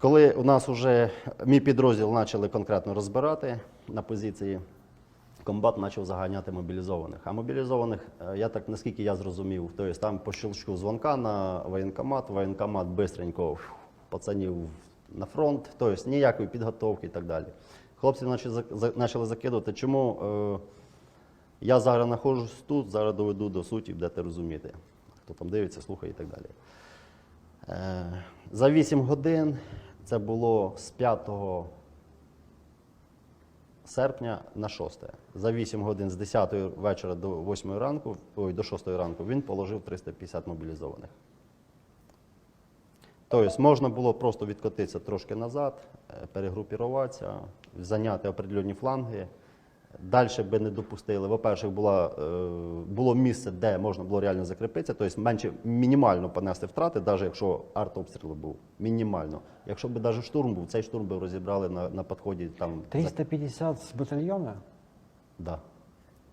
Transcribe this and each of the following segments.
Коли у нас вже мій підрозділ почали конкретно розбирати на позиції, комбат почав заганяти мобілізованих. А мобілізованих, е, я так наскільки я зрозумів, то есть там по щелчку дзвонка на воєнкомат, воєнкомат бистренько пацанів на фронт, тобто ніякої підготовки і так далі. Хлопці почали закидувати, чому е, я зараз знаходжусь тут, зараз доведу до суті, будете розуміти. Хто там дивиться, слухає і так далі. Е, За 8 годин це було з 5 серпня на 6. За 8 годин з 10 вечора до 8 ранку, ой, до 6 ранку він положив 350 мобілізованих. Тобто можна було просто відкотитися трошки назад, е, перегрупіруватися, зайняти определені фланги Далі би не допустили. Во-перше, була, е, було місце, де можна було реально закріпитися, тобто менше мінімально понести втрати, навіть якщо артобстріл був. Мінімально. Якщо б навіть штурм був, цей штурм би розібрали на, на підході там. 350 с батальона? За, да,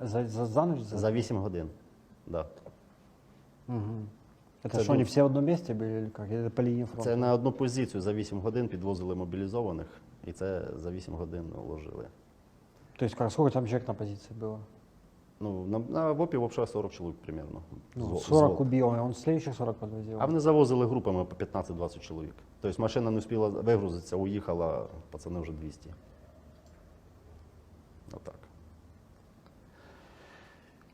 За, за, за ночь? За... за 8 годин. Да. Мгм. Это Это что, они был- все в одном месте были или как? Или по линии фронта? Це на одну позицію за 8 годин підвозили мобілізованих, і це за 8 годин уложили. То есть как, сколько там человек на позиции было? Ну, на, на ВОПі взагалі 40 чоловік примерно. Ну, 40 взвод. убил, он следующих 40 подвозил. А вони завозили групами по 15-20 чоловік. Тобто машина не встигла вигрузитися, уїхала, пацани вже 200. Отак.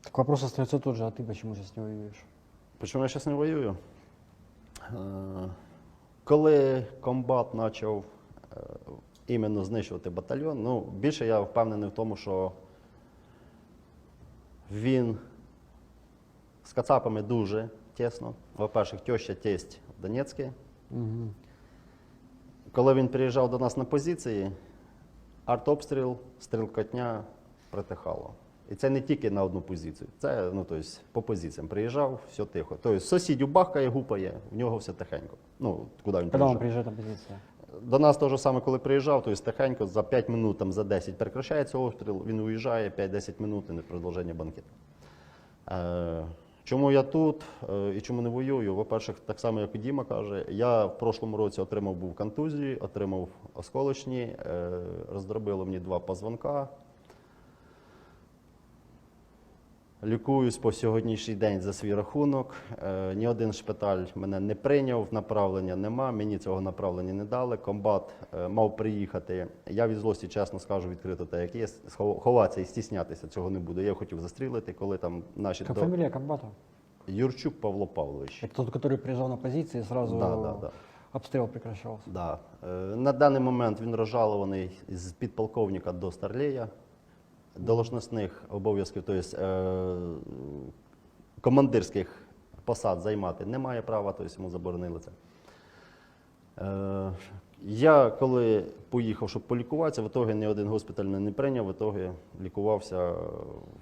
Так вопрос остается тот же, а ты почему сейчас не воюешь? Причому я зараз не воюю. Е, Коли комбат почав е, іменно знищувати батальйон, ну, більше я впевнений в тому, що він з кацапами дуже тісно. Во-перше, теща тесть в Донецьке. Мгм. Коли він приїжджав до нас на позиції, артобстріл, стрілкотня притихало. І це не тільки на одну позицію, це ну, тобто, по позиціям. Приїжджав, все тихо. Тобто сусідів бахкає, гупає, в нього все тихенько. Ну, куди він Когда он приїжджав. приезжает на позицию? До нас те ж саме, коли приїжджав, тобто тихенько, за 5 минут, там, за 10 прекращається обстріл, він уїжджає, 5-10 минут і не продовження банкету. Е, чому я тут е, і чому не воюю? По-перше, так само, як і Діма каже, я в прошлому році отримав був контузію, отримав осколочні, е, роздробило мені два позвонка. Лікуюсь по сьогоднішній день за свій рахунок. Е, ні один шпиталь мене не прийняв, направлення нема. Мені цього направлення не дали. Комбат е, мав приїхати. Я від злості, чесно скажу, відкрито так, як є. Ховатися і стіснятися цього не буду. Я хотів застрілити, коли там наші Как до- фамилия комбата? Юрчук Павло Павлович. Это тот, который приезжал на позиции и сразу Да, да, да. обстрел прекращался. Да. Е, На даний момент він розжалований з підполковника до старлея. Должностних обов'язків, тобто е, командирських посад займати не має права, тобто йому заборонили це. Е, я коли поїхав, щоб полікуватися, в ітогі ні один госпіталь не прийняв, в ітогі лікувався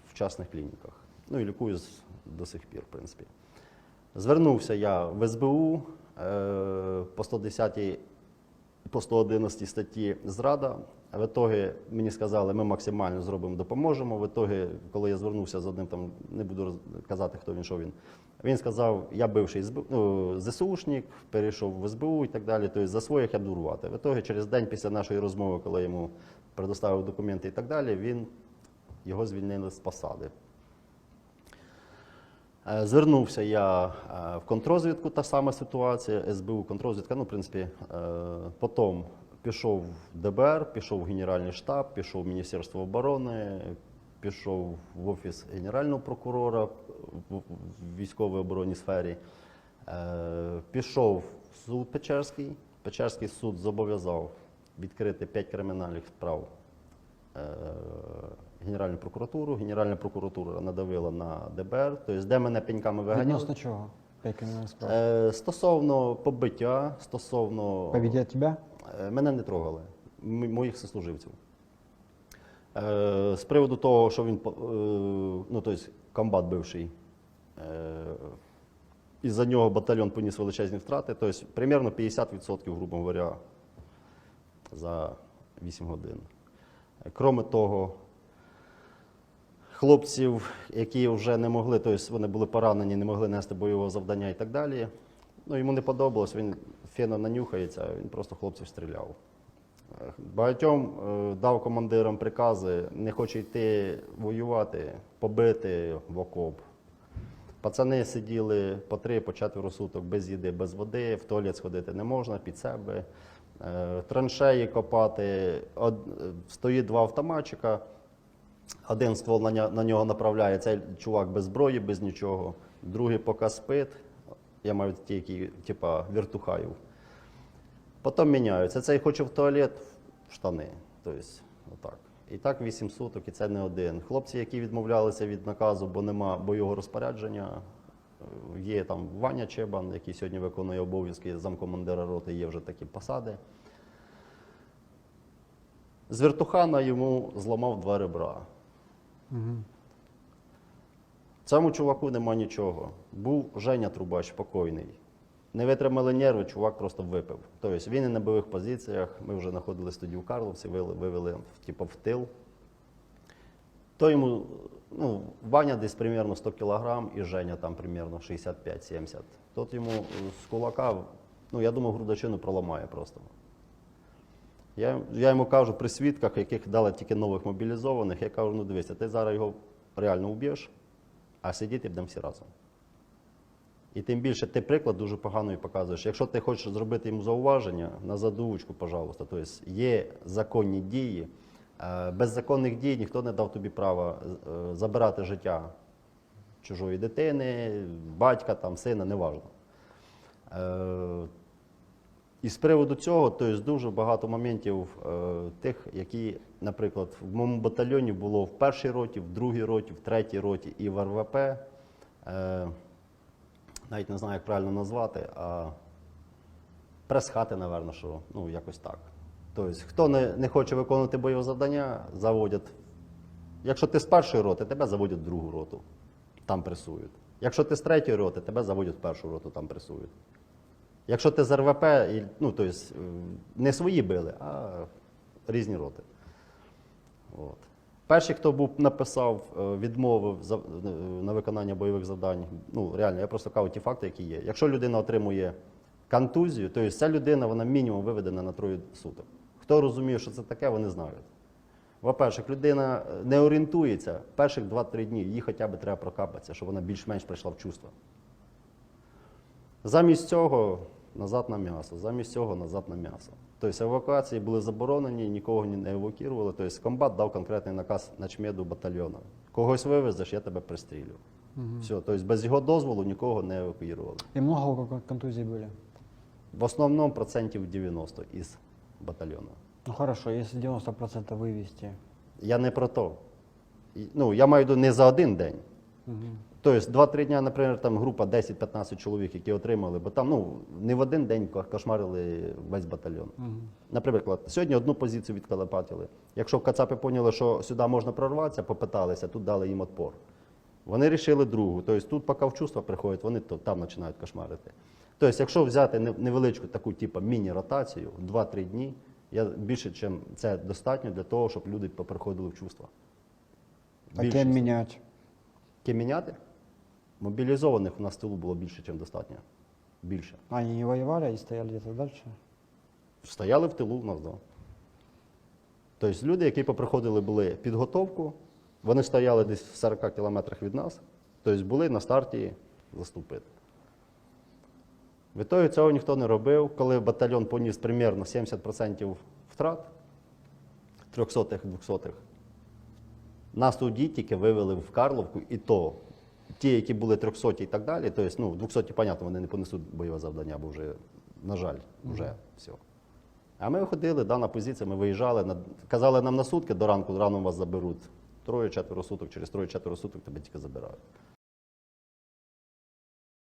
в частних клініках. Ну і лікуюсь до сих пір, в принципі. Звернувся я в СБУ е, по 110 по 111 статті зрада. В ітогі мені сказали, ми максимально зробимо, допоможемо. В ітогі, коли я звернувся з одним, там не буду казати, хто він, що він. Він сказав, я бивший ну, ЗСУшник, перейшов в СБУ і так далі. Тобто за своїх я буду. В ітогі, через день після нашої розмови, коли йому предоставив документи і так далі, він його звільнили з посади. Е, Звернувся я е, в контрозвідку, та сама ситуація, СБУ, контрозвідка. Ну, в принципі, е, потім пішов в ДБР, пішов в Генеральний штаб, пішов в Міністерство оборони, пішов в Офіс Генерального прокурора в військовій оборонній сфері, пішов в суд Печерський. Печерський суд зобов'язав відкрити 5 кримінальних справ Генеральну прокуратуру. Генеральна прокуратура надавила на ДБР, тобто де мене пеньками виганяли. Відносно чого? Е, Стосовно побиття, стосовно Победят тебя? Е, мене не трогали, моїх сослуживців. Е, З приводу того, що він е, ну, тобто комбат бивший, е, із-за нього батальйон поніс величезні втрати, тобто примерно 50%, грубо говоря, за 8 годин. Е, Кроме того, хлопців, які вже не могли, тобто вони були поранені, не могли нести бойового завдання і так далі. Ну, йому не подобалось, він фена нанюхається, він просто хлопців стріляв. Багатьом е, дав командирам прикази, не хоче йти воювати, побити в окоп. Пацани сиділи по три, по четверо суток без їди, без води, в туалет сходити не можна під себе. Е, Траншеї копати, е, стоїть два автоматчика, один ствол на, на нього направляє, цей чувак без зброї, без нічого, другий поки спить. Я маю ті, які, типа, віртухаїв. Потім міняються. Цей хоче в туалет, в штани. Тобто, отак. І так 8 суток, і це не один. Хлопці, які відмовлялися від наказу, бо нема бойового розпорядження. е, Є там Ваня Чебан, який сьогодні виконує обов'язки замкомандира роти, є вже такі посади. З вертухана йому зламав два ребра. Угу. Цьому чуваку нема нічого. Був Женя Трубач покойний. Не витримали нерви, чувак просто випив. Тобто він і на бойових позиціях. Ми вже знаходились тоді в Карловці, вивели, типу, в тил. То йому, ну, Ваня десь примерно 100 кілограм і Женя там примерно 65-70. Тот йому з кулака, ну я думаю, грудачину проламає просто. Я, я йому кажу при свідках, яких дали тільки нових мобілізованих, я кажу, ну дивися, ти зараз його реально вб'єш, а сидіти будемо всі разом. І тим більше ти приклад дуже поганий показуєш. Якщо ти хочеш зробити йому зауваження, на задувочку, пожалуйста. Тобто є законні дії. Е, Без законних дій ніхто не дав тобі права е, забирати життя чужої дитини, батька, там, сина, неважно. І з приводу цього, тобто дуже багато моментів е, тих, які, наприклад, в моєму батальйоні було в першій роті, в другій роті, в третій роті і в РВП. Е, навіть не знаю, як правильно назвати, а прес-хати, напевно, що ну, якось так. Тобто, хто не, не хоче виконувати бойове завдання, заводять. Якщо ти з першої роти, тебе заводять в другу роту, там пресують. Якщо ти з третьої роти, тебе заводять в першу роту, там пресують. Якщо ти з РВП, ну, тобто, не свої били, а різні роти. От. Перший, хто був написав, е, відмовив е, на виконання бойових завдань, ну реально, я просто кажу ті факти, які є. Якщо людина отримує контузію, то ця людина вона мінімум виведена на троє суток. Хто розуміє, що це таке, вони знають. По-перше, людина не орієнтується, перших 2-3 дні їй хоча б треба прокапатися, щоб вона більш-менш прийшла в чувство. Замість цього назад на м'ясо, замість цього назад на м'ясо. Тобто евакуації були заборонені, нікого не евакуювали. Тобто комбат дав конкретний наказ начмеду батальйону. Когось вивезеш, я тебе пристрілю. Все, тобто без його дозволу нікого не евакуювали. И много кон- контузий были? В основному процентів 90 із батальйону. Ну хорошо, если 90% вывести. Я не про то. Ну, я маю не за один день. Тобто 2-3 дня, наприклад, там група 10-15 чоловік, які отримали, бо там ну, не в один день кошмарили весь батальйон. Мгм. Наприклад, сьогодні одну позицію відкалапатили. Якщо Кацапи поняли, що сюди можна прорватися, попиталися, тут дали їм отпор. Вони рішили другу. Тобто тут, поки в чувства приходять, вони то, там починають кошмарити. Тобто, якщо взяти невеличку таку типу, міні-ротацію, 2-3 дні, я більше, чим це достатньо для того, щоб люди поприходили в чувства. А кем менять? Ким міняти? Мобілізованих у нас в тилу було більше, ніж достатньо. Більше. Они не воевали и стояли где-то дальше? Стояли в тилу в нас, да. Тобто люди, які поприходили, були підготовку, вони стояли десь в 40 кілометрах від нас, тобто були на старті заступити. В ітогі цього ніхто не робив. Коли батальйон поніс примерно 70% втрат, 300-х, 200-х, нас тоді тільки вивели в Карловку, і то ті, які були 300 і так далі, тобто, ну, 200, понятно, вони не понесуть бойове завдання, бо вже, на жаль, вже все. А ми ходили, дана позиція, ми виїжджали, на- казали нам на сутки до ранку, рано вас заберуть. Троє-четверо суток, через троє-четверо суток тебе тільки забирають.